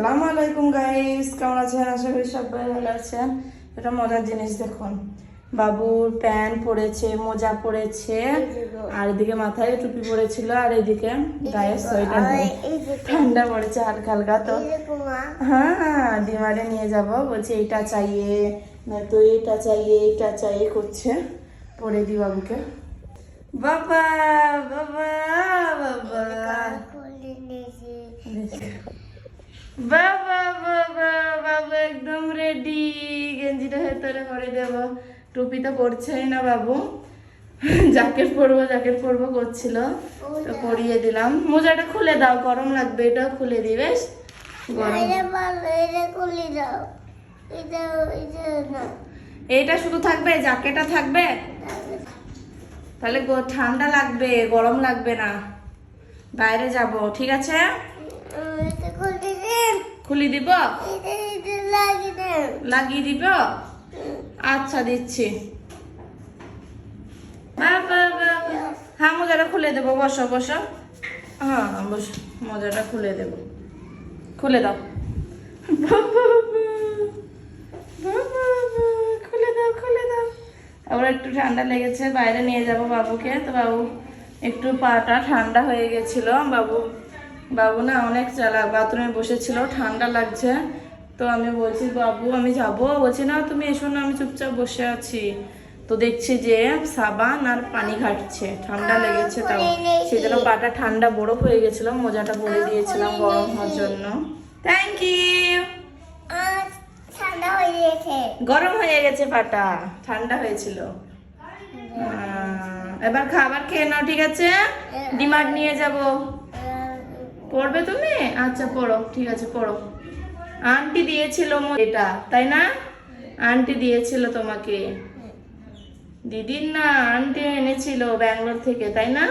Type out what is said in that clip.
সালামু আলাইকুম গাইস কেমন আছেন? আশা করি সবাই ভালো আছেন। এটা মজার জিনিস দেখুন। বাবুর প্যান্ট পরেছে মোজা পরেছে আর এদিকে মাথায় টুপি পরেছিল আর এদিকে গায়ে সোয়েটার ঠান্ডা পড়েছে হালকা হালকা তো হ্যাঁ ডিমারে নিয়ে যাব। বলছে এটা চাইয়ে না তো এটা চাইয়ে এটা চাইয়ে করছে। পরে দি বাবুকে। বাবা বাবা বাবা। বাবা বাবা বাবা একদম রেডি গেঞ্জিটা ভেতরে পরে দেব। টুপি তো পরছেই না বাবু। জ্যাকেট পরবো জ্যাকেট পরবো করছিল। তো পরিয়ে দিলাম। মোজাটা খুলে দাও গরম লাগবে এটাও খুলে দিবেশ গরম। এইটা শুধু থাকবে জ্যাকেটটা থাকবে? তাহলে গো- ঠান্ডা লাগবে গরম লাগবে না। বাইরে যাব ঠিক আছে? খুলি দিব? লাগিয়ে দিব? আচ্ছা দিচ্ছি। হ্যাঁ মোজাটা খুলে দেবো। বসো বসো। হ্যাঁ বসো। মোজাটা খুলে দেবো। খুলে দাও। খুলে দাও খুলে দাও। আবার একটু ঠান্ডা লেগেছে। বাইরে নিয়ে যাব বাবুকে। তো বাবু, একটু পাটা ঠান্ডা হয়ে গেছিল। বাবু বাবু না অনেক চালাক বাথরুমে বসেছিল ঠান্ডা লাগছে। তো আমি বলছি বাবু আমি যাব? বলছি না তুমি এসো না আমি চুপচাপ বসে আছি। তো দেখছি যে সাবান আর পানি ঘাটছে ঠান্ডা লেগেছে তাও। সেই জন্য পাটা ঠান্ডা বরফ হয়ে গেছিল মোজাটা পরে দিয়েছিলাম গরম হওয়ার জন্য। থ্যাংক ইউ ঠান্ডা হয়ে গেছে। গরম হয়ে গেছে পাটা ঠান্ডা হয়েছিল। এবার খাবার খেয়ে নাও ঠিক আছে? ডিমার্ট নিয়ে যাব। পড়বে তুমি? আচ্ছা পড়ো। ঠিক আছে, পড়ো। আন্টি দিয়েছিল এটা, তাই না? আন্টি দিয়েছিল তোমাকে। দিদির না আন্টি এনেছিল ব্যাঙ্গালোর থেকে, তাই না?